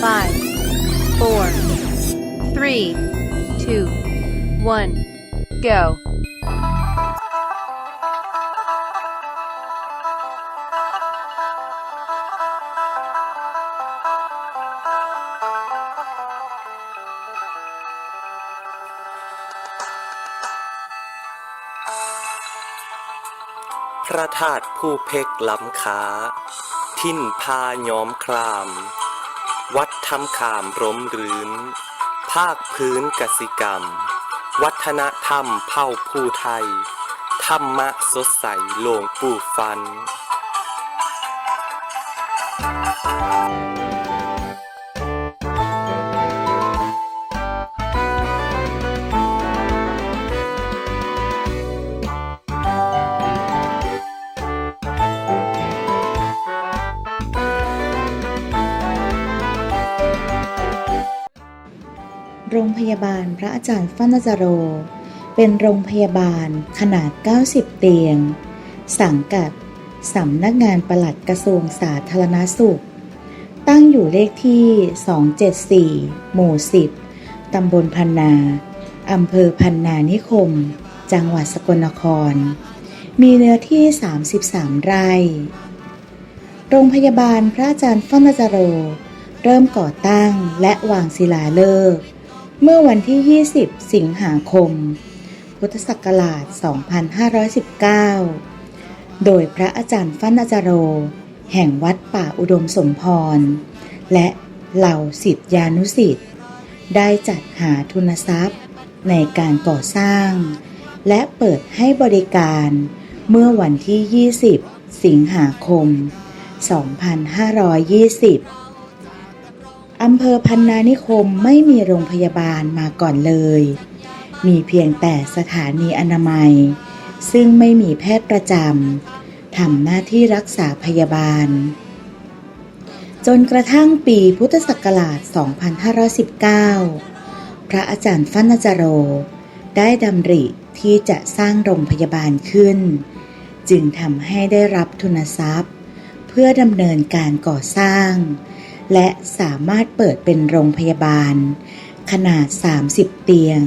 five, four, three, two, one, go. พระธาตุผู้เพกล้ำค้า ทิ่นพาย้อมคราม วัดทำขามร่มรื้นภาคพื้นกสิกรรม วัฒนธรรมเผ่าผู้ไทย ธรรมะสดใสโลงปู่ฟัน โรงพยาบาลพระอาจารย์ฟันจโร เป็นโรงพยาบาลขนาด 90 เตียง สังกัดสำนักงานปลัดกระทรวงสาธารณสุข ตั้งอยู่เลขที่ 274 หมู่ 10 ตำบลพันนา อำเภอพันนานิคม จังหวัดสกลนคร มีเนื้อที่ 33 ไร่ โรงพยาบาลพระอาจารย์ฟันจโร เริ่มก่อตั้งและวางศิลาฤกษ์ เมื่อวันที่ 20 สิงหาคม พุทธศักราช 2519 โดยพระอาจารย์ฟั่นอาจาโร แห่งวัดป่าอุดมสมพร และเหล่าสิทธิานุสิทธิ์ได้จัดหาทุนทรัพย์ในการก่อสร้าง และเปิดให้บริการเมื่อวันที่ 20 สิงหาคม 2520 อำเภอพันนานิคมไม่มีโรงพยาบาลมาก่อนเลย มีเพียงแต่สถานีอนามัย ซึ่งไม่มีแพทย์ประจำทำหน้าที่รักษาพยาบาล จนกระทั่งปีพุทธศักราช 2519 พระอาจารย์ฟันจโร ได้ดำริที่จะสร้างโรงพยาบาลขึ้น จึงทำให้ได้รับทุนทรัพย์ เพื่อดำเนินการก่อสร้าง และสามารถเปิดเป็นโรงพยาบาล ขนาด 30 เตียง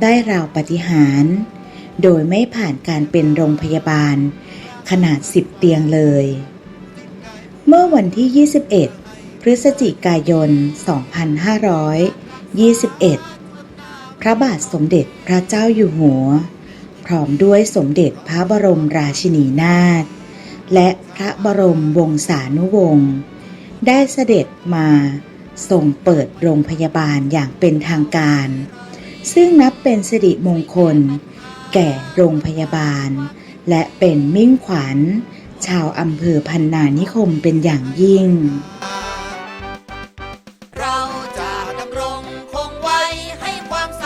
ได้ราวปฏิหาร โดยไม่ผ่านการเป็นโรงพยาบาล ขนาด 10 เตียงเลย เมื่อวันที่ 21 พฤศจิกายน 2521 พระบาทสมเด็จพระเจ้าอยู่หัว พร้อมด้วยสมเด็จพระบรมราชินีนาถและพระบรมวงศานุวงศ์ ได้เสด็จมาส่งเปิดโรงพยาบาลอย่างเป็นทางการ ซึ่งนับเป็นสิริมงคล แก่โรงพยาบาล และเป็นมิ่งขวัญ ชาวอำเภอพันนานิคมเป็นอย่างยิ่งเราจะดำรงคงไว้ให้ความส